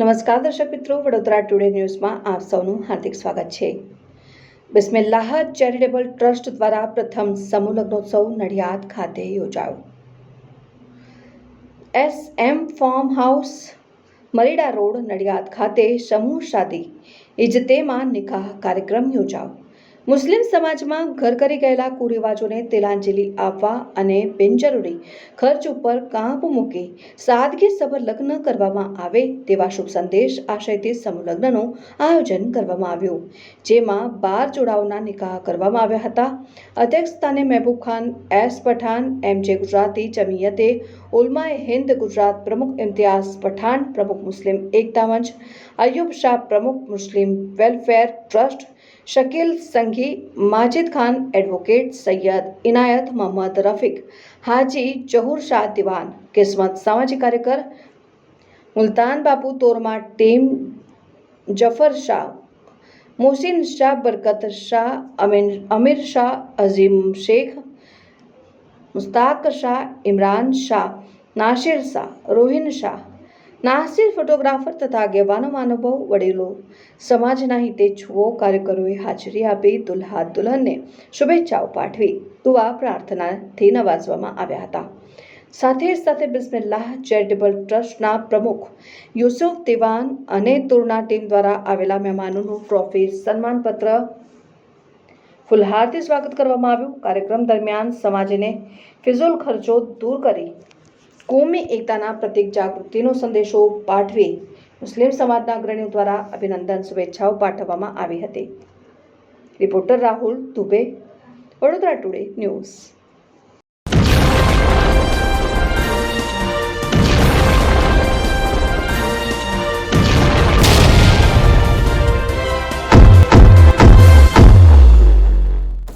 નમસ્કાર દર્શક મિત્રો, વડોદરા ટુડે ન્યૂઝમાં આપ સૌનું હાર્દિક સ્વાગત છે. બિસ્મિલ્લાહ ચેરિટેબલ ટ્રસ્ટ દ્વારા પ્રથમ સમૂહ લગ્નોત્સવ નડિયાદ ખાતે યોજાયો. S M farm house Marida road, Nadiad ખાતે સમૂહ શાદી ઇજતેમાં નિકાહ કાર્યક્રમ યોજાયો. મુસ્લિમ સમાજમાં ઘર કરી ગયેલા કુરિવાજોને તિલાંજલિ આપવા અને બિનજરૂરી ખર્ચ ઉપર કાંપ મૂકી સાદગીસભર લગ્ન કરવામાં આવે તેવા શુભ સંદેશ આશયથી સમૂહ આયોજન કરવામાં આવ્યું, જેમાં બાર જોડાઓના નિકાહ કરવામાં આવ્યા હતા. અધ્યક્ષસ્થાને Mehboob Khan, S Pathan, M J Gujarati, જમીયતે ઉલમાએ Hind Gujarat પ્રમુખ ઇમ્તિયાઝ પઠાણ પ્રમુખ મુસ્લિમ એકતા મંચ, અયુબ શાહ પ્રમુખ Muslim welfare trust Shakil Sanghi Majid Khan advocate Sayyed Inayat Mohammad Rafiq Haji Jahur Shah Diwan Kismat સામાજિક કાર્યકર મુલતાન બાપુ તોરમા ટીમ જફર શાહ મોહસિન શાહ બરકત શાહ અમીન અમીર શાહ અઝીમ શેખ મુસ્તાક શાહ ઇમરાન શાહ નાસિર શાહ રોહિન શાહ નાસિર ફોટોગ્રાફર તથા આગેવાનો માનવો વડીલો સમાજના હિતેચ્છુઓ કાર્યકરોએ હાજરી આપી દુલ્હા દુલ્હનને શુભેચ્છાઓ પાઠવી, દુઆ, પ્રાર્થનાથી નવાજવામાં આવ્યા હતા. સાથે સાથે બિસ્મિલ્લાહ ચેરિટેબલ ટ્રસ્ટના પ્રમુખ યુસુફ દિવાન અને તુરના ટીમ દ્વારા આવેલા મહેમાનોનું ટ્રોફી સન્માનપત્ર ફુલહારથી સ્વાગત કરવામાં આવ્યું. કાર્યક્રમ દરમિયાન સમાજને ફિઝુલ ખર્ચો દૂર કરી કોમી એકતાના પ્રતિક જાગૃતિનો સંદેશો પાઠવી મુસ્લિમ સમાજના અગ્રણીઓ દ્વારા અભિનંદન, શુભેચ્છાઓ પાઠવવામાં આવી હતી. Reporter Rahul Dubey, Vadodara today news.